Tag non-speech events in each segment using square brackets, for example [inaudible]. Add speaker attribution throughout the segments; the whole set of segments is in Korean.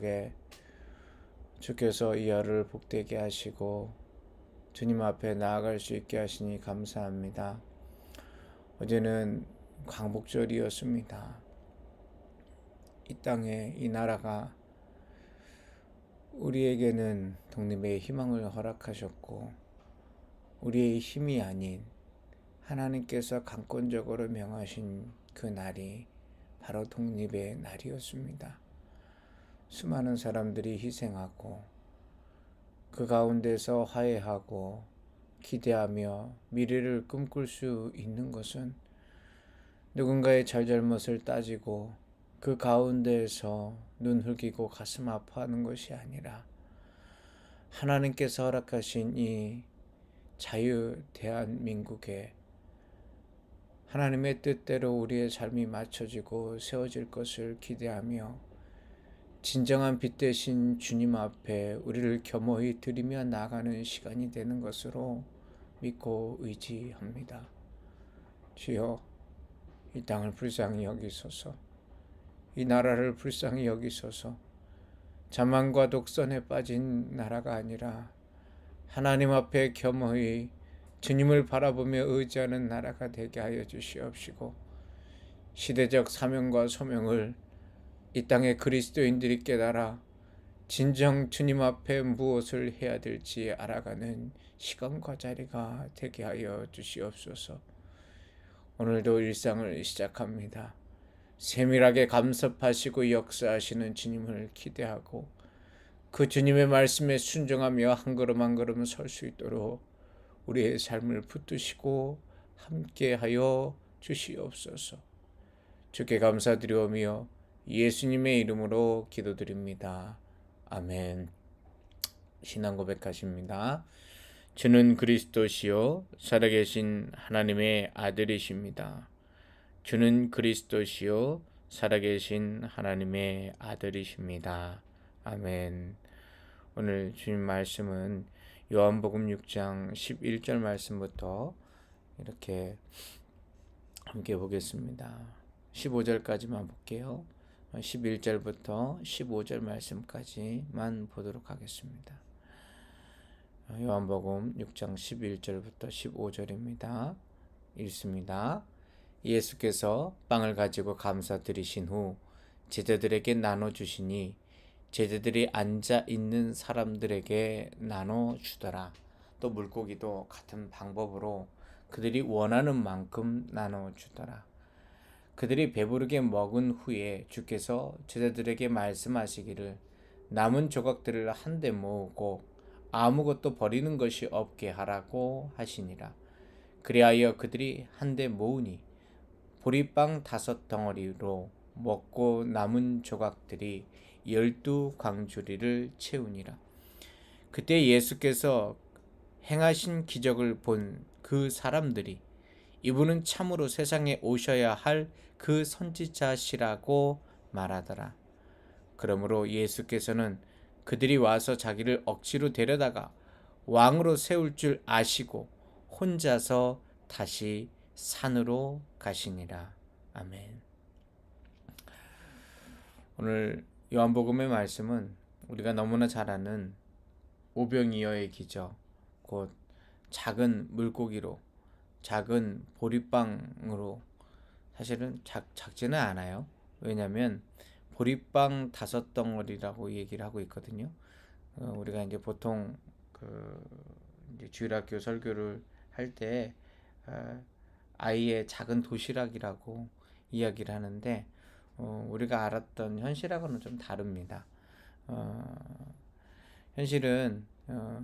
Speaker 1: 게 주께서 이 열을 복되게 하시고 주님 앞에 나아갈 수 있게 하시니 감사합니다. 어제는 광복절이었습니다. 이 땅에 이 나라가 우리에게는 독립의 희망을 허락하셨고 우리의 힘이 아닌 하나님께서 강권적으로 명하신 그 날이 바로 독립의 날이었습니다. 수많은 사람들이 희생하고 그 가운데서 화해하고 기대하며 미래를 꿈꿀 수 있는 것은 누군가의 잘잘못을 따지고 그 가운데에서 눈 흘기고 가슴 아파하는 것이 아니라 하나님께서 허락하신 이 자유 대한민국에 하나님의 뜻대로 우리의 삶이 맞춰지고 세워질 것을 기대하며 진정한 빛 대신 주님 앞에 우리를 겸허히 드리며 나가는 시간이 되는 것으로 믿고 의지합니다. 주여 이 땅을 불쌍히 여기소서 이 나라를 불쌍히 여기소서 자만과 독선에 빠진 나라가 아니라 하나님 앞에 겸허히 주님을 바라보며 의지하는 나라가 되게 하여 주시옵시고 시대적 사명과 소명을 이 땅의 그리스도인들이 깨달아 진정 주님 앞에 무엇을 해야 될지 알아가는 시간과 자리가 되게 하여 주시옵소서. 오늘도 일상을 시작합니다. 세밀하게 감섭하시고 역사하시는 주님을 기대하고 그 주님의 말씀에 순종하며 한 걸음 한 걸음 설 수 있도록 우리의 삶을 붙드시고 함께하여 주시옵소서. 주께 감사드리오며 예수님의 이름으로 기도드립니다. 아멘. 신앙 고백하십니다. 주는 그리스도시요 살아계신 하나님의 아들이십니다. 주는 그리스도시요 살아계신 하나님의 아들이십니다. 아멘. 오늘 주님 말씀은 요한복음 6장 11절 말씀부터 이렇게 함께 보겠습니다. 15절까지만 볼게요. 11절부터 15절 말씀까지만 보도록 하겠습니다. 요한복음 6장 11절부터 15절입니다. 읽습니다. 예수께서 빵을 가지고 감사드리신 후 제자들에게 나눠 주시니 제자들이 앉아 있는 사람들에게 나눠 주더라. 또 물고기도 같은 방법으로 그들이 원하는 만큼 나눠 주더라. 그들이 배부르게 먹은 후에 주께서 제자들에게 말씀하시기를 남은 조각들을 한데 모으고 아무것도 버리는 것이 없게 하라고 하시니라. 그리하여 그들이 한데 모으니 보리빵 다섯 덩어리로 먹고 남은 조각들이 열두 광주리를 채우니라. 그때 예수께서 행하신 기적을 본 그 사람들이 이분은 참으로 세상에 오셔야 할 그 선지자시라고 말하더라. 그러므로 예수께서는 그들이 와서 자기를 억지로 데려다가 왕으로 세울 줄 아시고 혼자서 다시 산으로 가시니라. 아멘. 오늘 요한복음의 말씀은 우리가 너무나 잘 아는 오병이어의 기적, 곧 작은 물고기로 작은 보리빵으로 사실은 작, 작지는 않아요. 왜냐하면 보리빵 다섯 덩어리라고 얘기를 하고 있거든요. 어, 우리가 이제 보통 그 이제 주일학교 설교를 할때 어, 아이의 작은 도시락이라고 이야기를 하는데 어, 우리가 알았던 현실하고는 좀 다릅니다. 어, 현실은 어,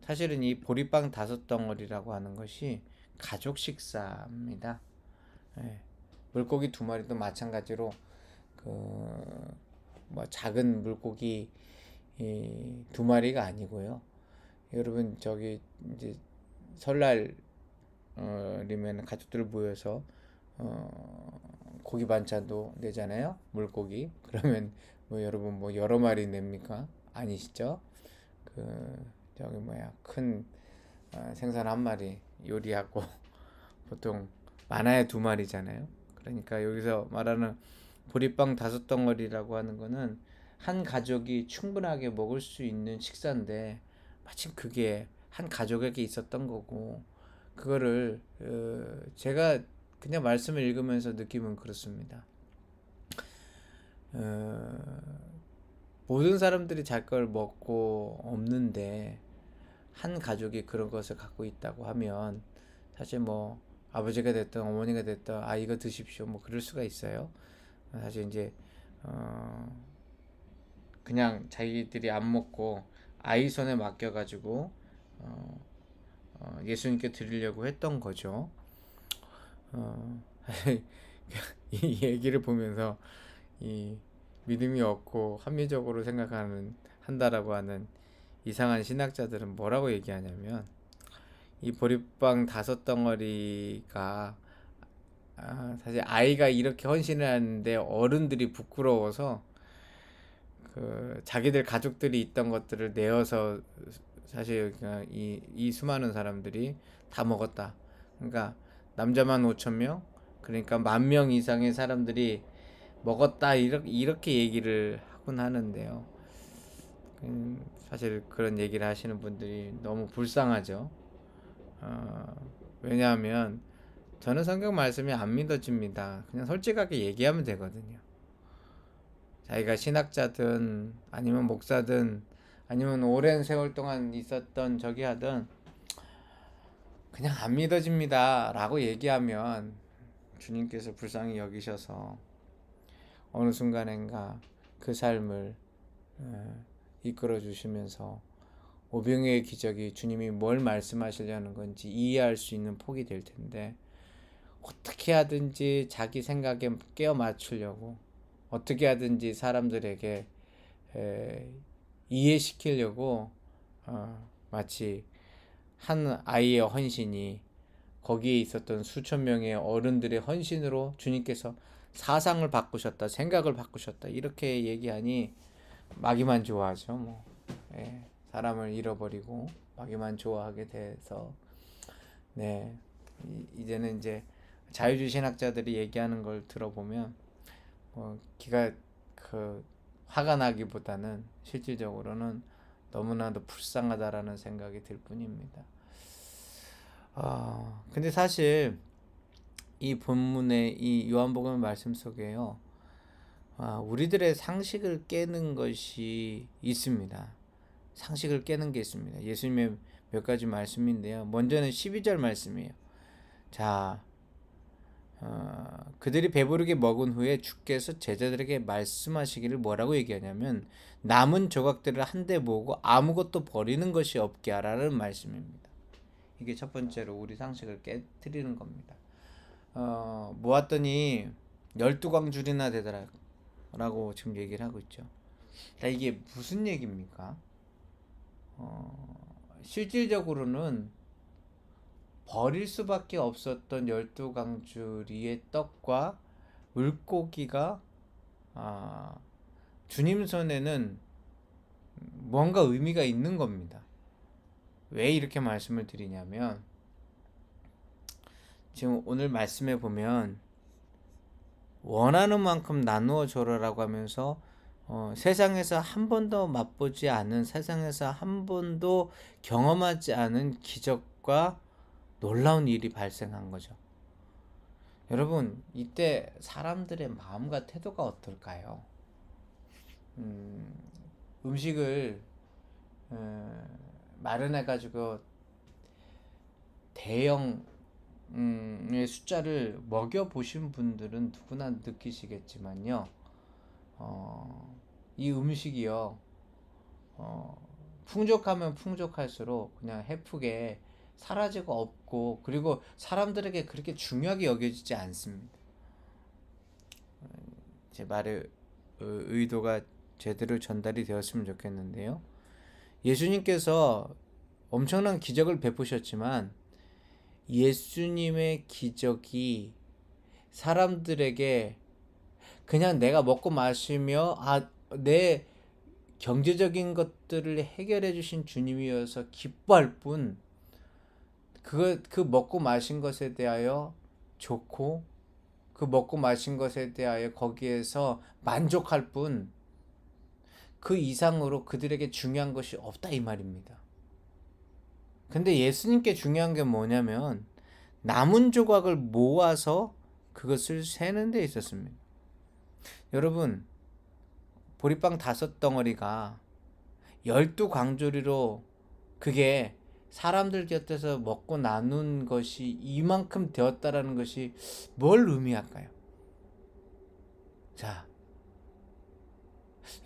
Speaker 1: 사실은 이 보리빵 다섯 덩어리라고 하는 것이 가족 식사입니다. 예, 물고기 두 마리도 마찬가지로 그 뭐 작은 물고기 두 마리가 아니고요. 여러분 저기 이제 설날 어리면 가족들 모여서 어 고기 반찬도 내잖아요. 물고기. [laughs] 그러면 뭐 여러분 뭐 여러 마리 냅니까? 아니시죠? 그 저기 뭐야 큰 어, 생선 한 마리 요리하고 [laughs] 보통 많아야 두 마리잖아요. 그러니까 여기서 말하는 보리빵 다섯 덩어리라고 하는 거는 한 가족이 충분하게 먹을 수 있는 식사인데 마침 그게 한 가족에게 있었던 거고 그거를 어, 제가 그냥 말씀을 읽으면서 느낌은 그렇습니다. 어, 모든 사람들이 잘 걸 먹고 없는데 한 가족이 그런 것을 갖고 있다고 하면 사실 뭐 아버지가 됐든 어머니가 됐든 아 이거 드십시오 뭐 그럴 수가 있어요. 사실 이제 어 그냥 자기들이 안 먹고 아이 손에 맡겨 가지고 어, 어, 예수님께 드리려고 했던 거죠. 어, [laughs] 이 얘기를 보면서 이 믿음이 없고 합리적으로 생각하는 한다라고 하는 이상한 신학자들은 뭐라고 얘기하냐면 이 보리빵 다섯 덩어리가 아, 사실 아이가 이렇게 헌신을 하는데 어른들이 부끄러워서 그 자기들 가족들이 있던 것들을 내어서 사실 이, 이 수많은 사람들이 다 먹었다. 그러니까 남자만 5천 명, 그러니까 만 명 이상의 사람들이 먹었다 이렇게 이렇게 얘기를 하곤 하는데요. 음, 사실 그런 얘기를 하시는 분들이 너무 불쌍하죠. 어, 왜냐하면 저는 성경 말씀이 안 믿어집니다. 그냥 솔직하게 얘기하면 되거든요. 자기가 신학자든 아니면 목사든 아니면 오랜 세월 동안 있었던 저기 하든 그냥 안 믿어집니다. 라고 얘기하면 주님께서 불쌍히 여기셔서 어느 순간엔가 그 삶을 이끌어 주시면서 오병의 기적이 주님이 뭘 말씀하시려는 건지 이해할 수 있는 폭이 될 텐데 어떻게 하든지 자기 생각에 깨어 맞추려고 어떻게 하든지 사람들에게 에, 이해시키려고 어, 마치 한 아이의 헌신이 거기에 있었던 수천 명의 어른들의 헌신으로 주님께서 사상을 바꾸셨다, 생각을 바꾸셨다 이렇게 얘기하니 마귀만 좋아하죠. 뭐 예, 사람을 잃어버리고 마귀만 좋아하게 돼서 네 이제는 이제 자유주의 신학자들이 얘기하는 걸 들어보면 뭐 기가 그 화가 나기보다는 실질적으로는 너무나도 불쌍하다라는 생각이 들 뿐입니다. 아 근데 사실 이 본문의 이 요한복음 말씀 속에요. 아, 우리들의 상식을 깨는 것이 있습니다. 상식을 깨는 게 있습니다. 예수님의 몇 가지 말씀인데요. 먼저는 12절 말씀이에요. 자, 어, 그들이 배부르게 먹은 후에 주께서 제자들에게 말씀하시기를 뭐라고 얘기하냐면 남은 조각들을 한데 모으고 아무것도 버리는 것이 없게 하라는 말씀입니다. 이게 첫 번째로 우리 상식을 깨뜨리는 겁니다. 어, 모았더니 열두 광줄이나 되더라 라고 지금 얘기를 하고 있죠. 자, 이게 무슨 얘기입니까? 어, 실질적으로는 버릴 수밖에 없었던 열두 강주리의 떡과 물고기가 아, 주님 손에는 뭔가 의미가 있는 겁니다. 왜 이렇게 말씀을 드리냐면 지금 오늘 말씀에 보면 원하는 만큼 나누어 줘라라고 하면서 어, 세상에서 한 번도 맛보지 않은 세상에서 한 번도 경험하지 않은 기적과 놀라운 일이 발생한 거죠. 여러분, 이때 사람들의 마음과 태도가 어떨까요? 음, 음식을 어, 마련해 가지고 대형의 음, 숫자를 먹여 보신 분들은 누구나 느끼시겠지만요. 어, 이 음식이요. 어, 풍족하면 풍족할수록 그냥 해프게 사라지고 없고 그리고 사람들에게 그렇게 중요하게 여겨지지 않습니다. 제 말의 의도가 제대로 전달이 되었으면 좋겠는데요. 예수님께서 엄청난 기적을 베푸셨지만 예수님의 기적이 사람들에게 그냥 내가 먹고 마시며 아, 내 경제적인 것들을 해결해 주신 주님이어서 기뻐할 뿐 그, 그 먹고 마신 것에 대하여 좋고 그 먹고 마신 것에 대하여 거기에서 만족할 뿐 그 이상으로 그들에게 중요한 것이 없다 이 말입니다. 근데 예수님께 중요한 게 뭐냐면 남은 조각을 모아서 그것을 세는 데 있었습니다. 여러분, 보리빵 다섯 덩어리가 열두 광조리로 그게 사람들 곁에서 먹고 나눈 것이 이만큼 되었다라는 것이 뭘 의미할까요? 자,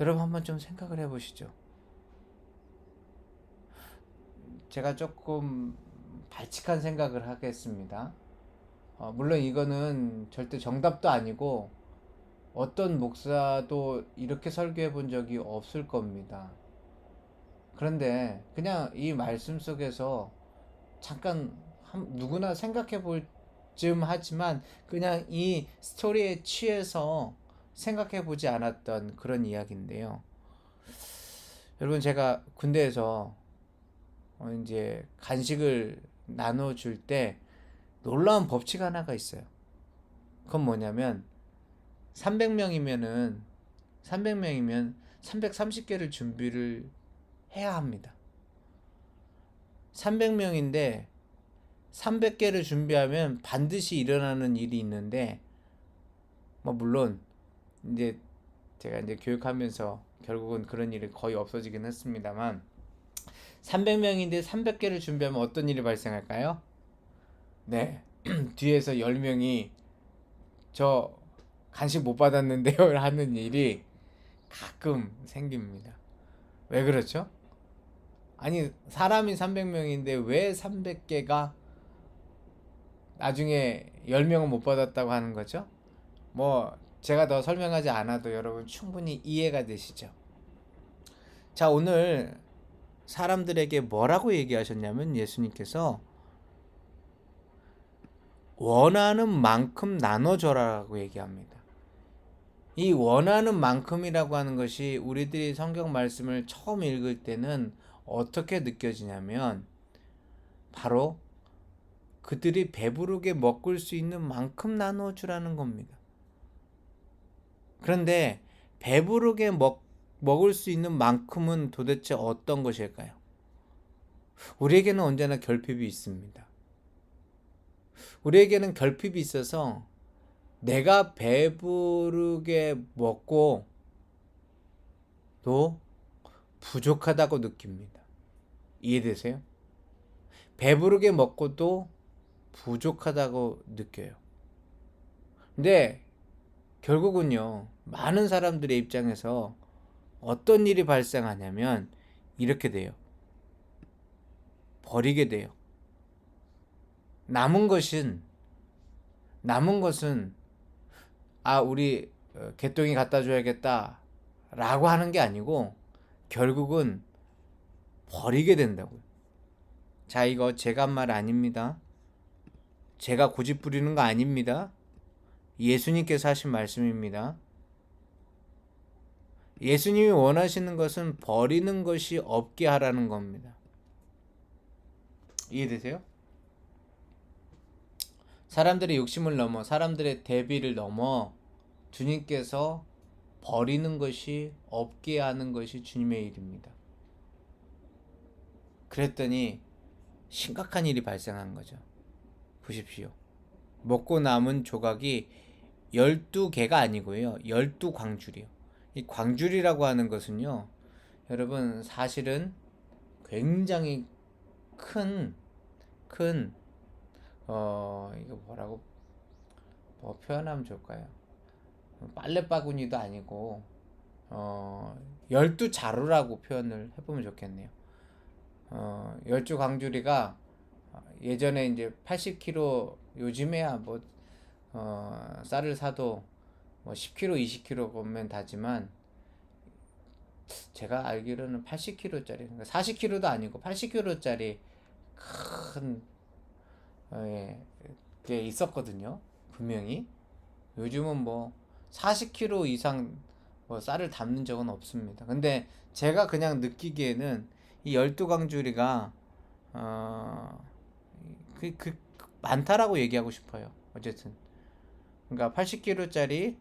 Speaker 1: 여러분 한번 좀 생각을 해보시죠. 제가 조금 발칙한 생각을 하겠습니다. 어, 물론 이거는 절대 정답도 아니고 어떤 목사도 이렇게 설교해 본 적이 없을 겁니다. 그런데 그냥 이 말씀 속에서 잠깐 한, 누구나 생각해 볼쯤 하지만 그냥 이 스토리에 취해서 생각해 보지 않았던 그런 이야기인데요. 여러분 제가 군대에서 어 이제 간식을 나눠 줄 때 놀라운 법칙 하나가 있어요. 그건 뭐냐면 300명이면은 300명이면 330개를 준비를 해야 합니다. 300명인데 300개를 준비하면 반드시 일어나는 일이 있는데 뭐 물론 이제 제가 이제 교육하면서 결국은 그런 일이 거의 없어지긴 했습니다만 300명인데 300개를 준비하면 어떤 일이 발생할까요? 네. [clears throat] 뒤에서 10명이 저 간식 못 받았는데요 [laughs] 하는 일이 가끔 생깁니다. 왜 그렇죠? 아니 사람이 300명인데 왜 300개가 나중에 10명은 못 받았다고 하는 거죠? 뭐 제가 더 설명하지 않아도 여러분 충분히 이해가 되시죠? 자, 오늘 사람들에게 뭐라고 얘기하셨냐면 예수님께서 원하는 만큼 나눠줘라라고 얘기합니다. 이 원하는 만큼이라고 하는 것이 우리들이 성경 말씀을 처음 읽을 때는 어떻게 느껴지냐면 바로 그들이 배부르게 먹을 수 있는 만큼 나누어 주라는 겁니다. 그런데 배부르게 먹, 먹을 수 있는 만큼은 도대체 어떤 것일까요? 우리에게는 언제나 결핍이 있습니다. 우리에게는 결핍이 있어서 내가 배부르게 먹고 또 부족하다고 느낍니다. 이해되세요? 배부르게 먹고도 부족하다고 느껴요. 근데 결국은요, 많은 사람들의 입장에서 어떤 일이 발생하냐면 이렇게 돼요. 버리게 돼요. 남은 것은 남은 것은 아 우리 어, 개똥이 갖다 줘야겠다라고 하는 게 아니고 결국은 버리게 된다고요. 자 이거 제가 한 말 아닙니다. 제가 고집 부리는 거 아닙니다. 예수님께서 하신 말씀입니다. 예수님이 원하시는 것은 버리는 것이 없게 하라는 겁니다. 이해되세요? 사람들의 욕심을 넘어 사람들의 대비를 넘어 주님께서 버리는 것이 없게 하는 것이 주님의 일입니다. 그랬더니 심각한 일이 발생한 거죠. 보십시오. 먹고 남은 조각이 12개가 아니고요. 12광줄이요. 이 광줄이라고 하는 것은요. 여러분 사실은 굉장히 큰 큰 어, 이거 뭐라고 뭐 표현하면 좋을까요? 빨래 바구니도 아니고 어, 열두 자루라고 표현을 해보면 좋겠네요. 어, 열두 광주리가 예전에 이제 80kg 요즘에야 뭐 어, 쌀을 사도 뭐 10kg, 20kg 보면 다지만 제가 알기로는 80kg짜리, 40kg도 그러니까 아니고 80kg짜리 큰 어, 예, 게 있었거든요. 분명히 요즘은 뭐 40kg 이상 뭐 쌀을 담는 적은 없습니다. 근데 제가 그냥 느끼기에는 이 열두 강주리가 어, 그, 그 많다라고 얘기하고 싶어요. 어쨌든 그러니까 80kg짜리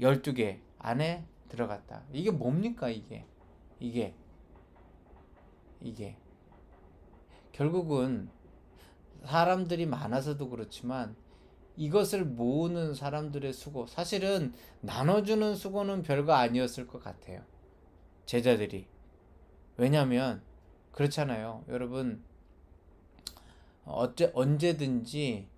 Speaker 1: 12개 안에 들어갔다. 이게 뭡니까 이게? 이게 이게 결국은 사람들이 많아서도 그렇지만 이것을 모으는 사람들의 수고 사실은 나눠주는 수고는 별거 아니었을 것 같아요. 제자들이 왜냐하면 그렇잖아요. 여러분 어째 언제든지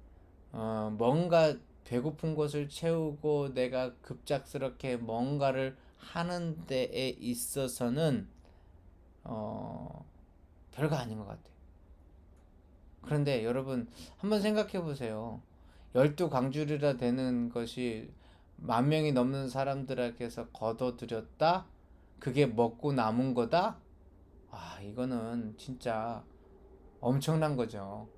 Speaker 1: 어, 뭔가 배고픈 것을 채우고 내가 급작스럽게 뭔가를 하는 데에 있어서는 어, 별거 아닌 것 같아요. 그런데 여러분 한번 생각해 보세요. 열두 광주리라 되는 것이 만 명이 넘는 사람들에게서 거둬들였다? 그게 먹고 남은 거다? 아, 이거는 진짜 엄청난 거죠.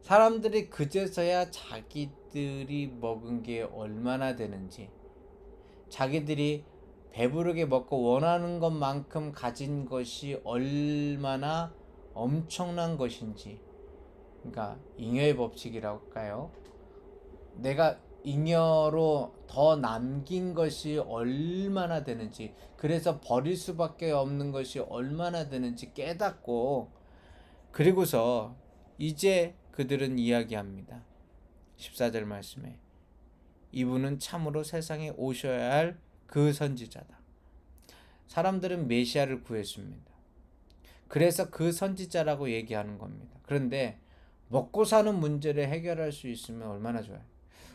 Speaker 1: 사람들이 그제서야 자기 들이 먹은 게 얼마나 되는지, 자기들이 배부르게 먹고 원하는 것만큼 가진 것이 얼마나 엄청난 것인지, 그러니까 잉여의 법칙이라고 할까요? 내가 잉여로 더 남긴 것이 얼마나 되는지, 그래서 버릴 수밖에 없는 것이 얼마나 되는지 깨닫고, 그리고서 이제 그들은 이야기합니다. 14절 말씀에 이분은 참으로 세상에 오셔야 할 그 선지자다. 사람들은 메시아를 구했습니다. 그래서 그 선지자라고 얘기하는 겁니다. 그런데 먹고 사는 문제를 해결할 수 있으면 얼마나 좋아요.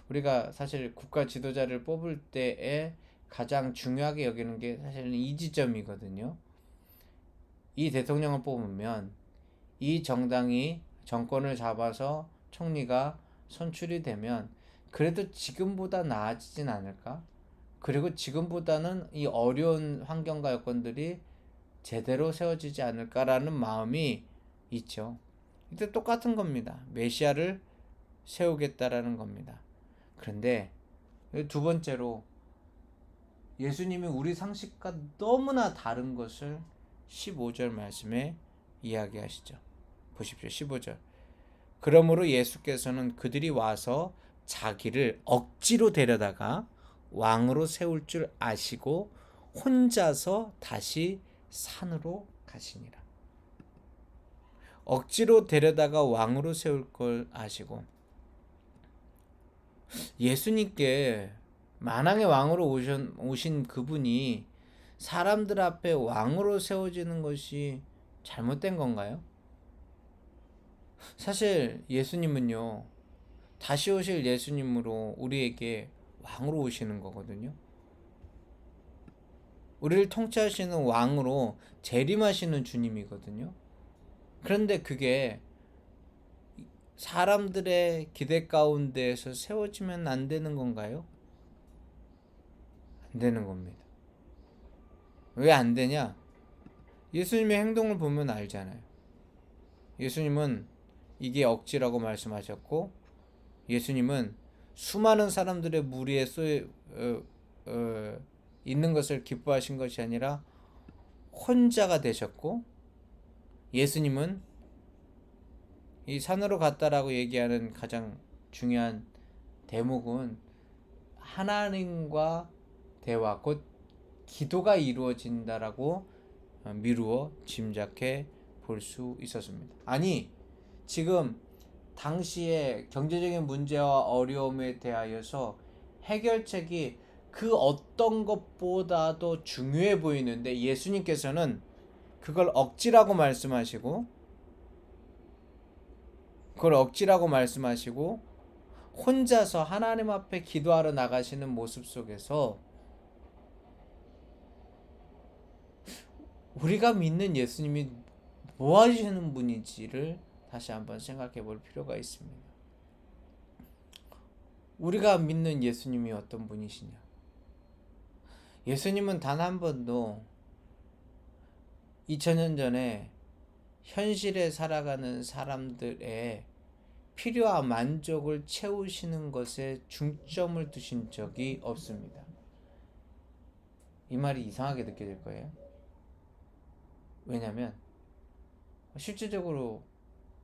Speaker 1: 우리가 사실 국가 지도자를 뽑을 때에 가장 중요하게 여기는 게 사실은 이 지점이거든요. 이 대통령을 뽑으면 이 정당이 정권을 잡아서 총리가 선출이 되면 그래도 지금보다 나아지진 않을까? 그리고 지금보다는 이 어려운 환경과 여건들이 제대로 세워지지 않을까라는 마음이 있죠. 이때 똑같은 겁니다. 메시아를 세우겠다라는 겁니다. 그런데 두 번째로 예수님이 우리 상식과 너무나 다른 것을 15절 말씀에 이야기하시죠. 보십시오. 15절. 그러므로 예수께서는 그들이 와서 자기를 억지로 데려다가 왕으로 세울 줄 아시고 혼자서 다시 산으로 가시니라. 억지로 데려다가 왕으로 세울 걸 아시고 예수님께 만왕의 왕으로 오신, 오신 그분이 사람들 앞에 왕으로 세워지는 것이 잘못된 건가요? 사실 예수님은요, 다시 오실 예수님으로 우리에게 왕으로 오시는 거거든요. 우리를 통치하시는 왕으로 재림하시는 주님이거든요. 그런데 그게 사람들의 기대 가운데에서 세워지면 안 되는 건가요? 안 되는 겁니다. 왜 안 되냐? 예수님의 행동을 보면 알잖아요. 예수님은 이게 억지라고 말씀하셨고, 예수님은 수많은 사람들의 무리에 쏘여 어, 어, 있는 것을 기뻐하신 것이 아니라 혼자가 되셨고, 예수님은 이 산으로 갔다라고 얘기하는 가장 중요한 대목은 하나님과 대화, 곧 기도가 이루어진다라고 어, 미루어 짐작해 볼 수 있었습니다. 아니, 지금 당시의 경제적인 문제와 어려움에 대하여서 해결책이 그 어떤 것보다도 중요해 보이는데 예수님께서는 그걸 억지라고 말씀하시고 그걸 억지라고 말씀하시고 혼자서 하나님 앞에 기도하러 나가시는 모습 속에서 우리가 믿는 예수님이 뭐 하시는 분인지를 다시 한번 생각해 볼 필요가 있습니다. 우리가 믿는 예수님이 어떤 분이시냐? 예수님은 단 한 번도 2000년 전에 현실에 살아가는 사람들의 필요와 만족을 채우시는 것에 중점을 두신 적이 없습니다. 이 말이 이상하게 느껴질 거예요. 왜냐하면 실질적으로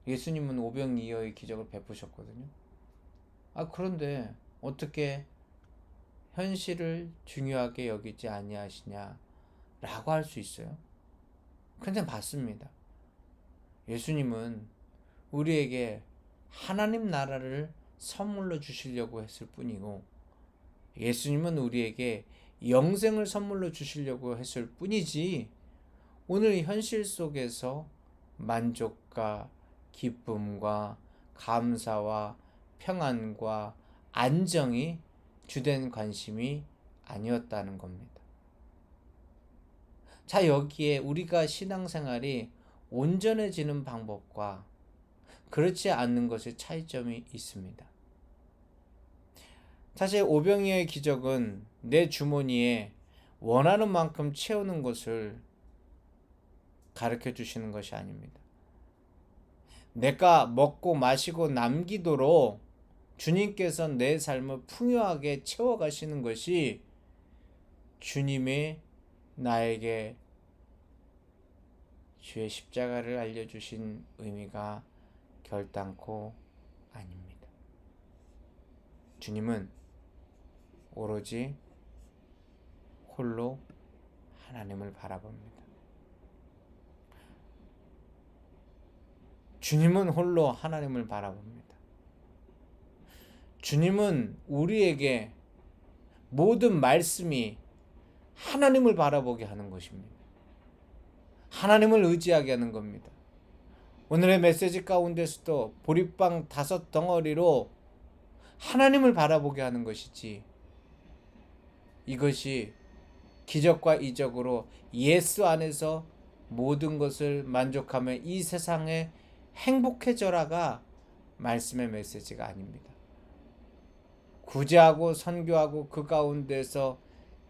Speaker 1: 예수님은 오병이어의 기적을 베푸셨거든요. 아 그런데 어떻게 현실을 중요하게 여기지 아니하시냐라고 할 수 있어요. 근데 맞습니다. 예수님은 우리에게 하나님 나라를 선물로 주시려고 했을 뿐이고 예수님은 우리에게 영생을 선물로 주시려고 했을 뿐이지 오늘 현실 속에서 만족과 기쁨과 감사와 평안과 안정이 주된 관심이 아니었다는 겁니다. 자, 여기에 우리가 신앙생활이 온전해지는 방법과 그렇지 않는 것의 차이점이 있습니다. 사실 오병이의 기적은 내 주머니에 원하는 만큼 채우는 것을 가르쳐 주시는 것이 아닙니다. 내가 먹고 마시고 남기도록 주님께서 내 삶을 풍요하게 채워가시는 것이 주님의 나에게 주의 십자가를 알려주신 의미가 결단코 아닙니다. 주님은 오로지 홀로 하나님을 바라봅니다. 주님은 홀로 하나님을 바라봅니다. 주님은 우리에게 모든 말씀이 하나님을 바라보게 하는 것입니다. 하나님을 의지하게 하는 겁니다. 오늘의 메시지 가운데서도 보리빵 다섯 덩어리로 하나님을 바라보게 하는 것이지 이것이 기적과 이적으로 예수 안에서 모든 것을 만족하며 이 세상에 행복해져라가 말씀의 메시지가 아닙니다. 구제하고 선교하고 그 가운데서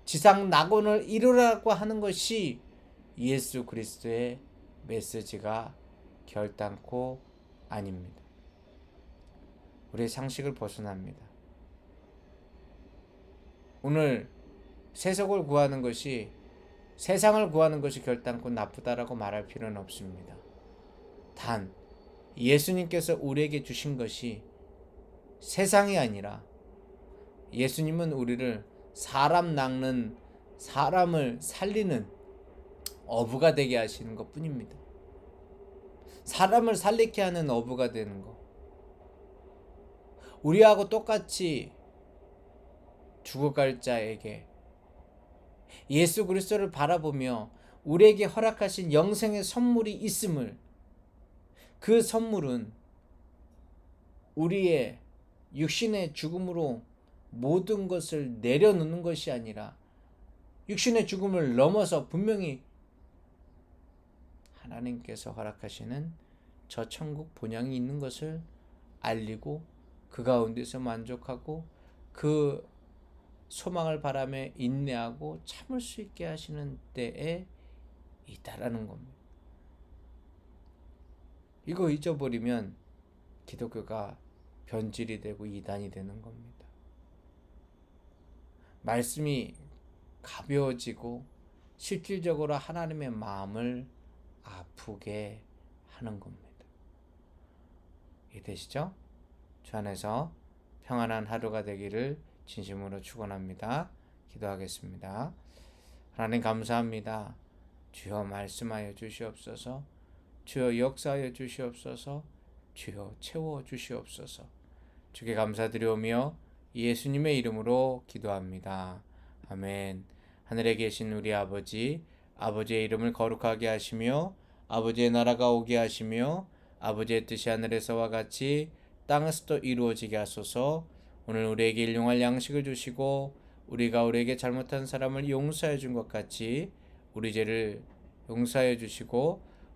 Speaker 1: 지상 낙원을 이루라고 하는 것이 예수 그리스도의 메시지가 결단코 아닙니다. 우리의 상식을 벗어납니다. 오늘 세속을 구하는 것이 세상을 구하는 것이 결단코 나쁘다라고 말할 필요는 없습니다. 단 예수님께서 우리에게 주신 것이 세상이 아니라 예수님은 우리를 사람 낚는 사람을 살리는 어부가 되게 하시는 것 뿐입니다. 사람을 살리게 하는 어부가 되는 것. 우리하고 똑같이 죽어갈 자에게 예수 그리스도를 바라보며 우리에게 허락하신 영생의 선물이 있음을 그 선물은 우리의 육신의 죽음으로 모든 것을 내려놓는 것이 아니라 육신의 죽음을 넘어서 분명히 하나님께서 허락하시는 저 천국 본향이 있는 것을 알리고 그 가운데서 만족하고 그 소망을 바라며 인내하고 참을 수 있게 하시는 때에 있다라는 겁니다. 이거 잊어버리면 기독교가 변질이 되고 이단이 되는 겁니다. 말씀이 가벼워지고 실질적으로 하나님의 마음을 아프게 하는 겁니다. 이해되시죠? 주 안에서 평안한 하루가 되기를 진심으로 축원합니다. 기도하겠습니다. 하나님 감사합니다. 주여 말씀하여 주시옵소서. 주여 역사하여 주시옵소서. 주여 채워 주시옵소서. 주께 감사드리오며 예수님의 이름으로 기도합니다. 아멘. 하늘에 계신 우리 아버지 아버지의 이름을 거룩하게 하시며 아버지의 나라가 오게 하시며 아버지의 뜻이 하늘에서와 같이 땅에서도 이루어지게 하소서 오늘 우리에게 일용할 양식을 주시고 우리가 우리에게 잘못한 사람을 용서해 준 것 같이 우리 죄를 용서해 주시고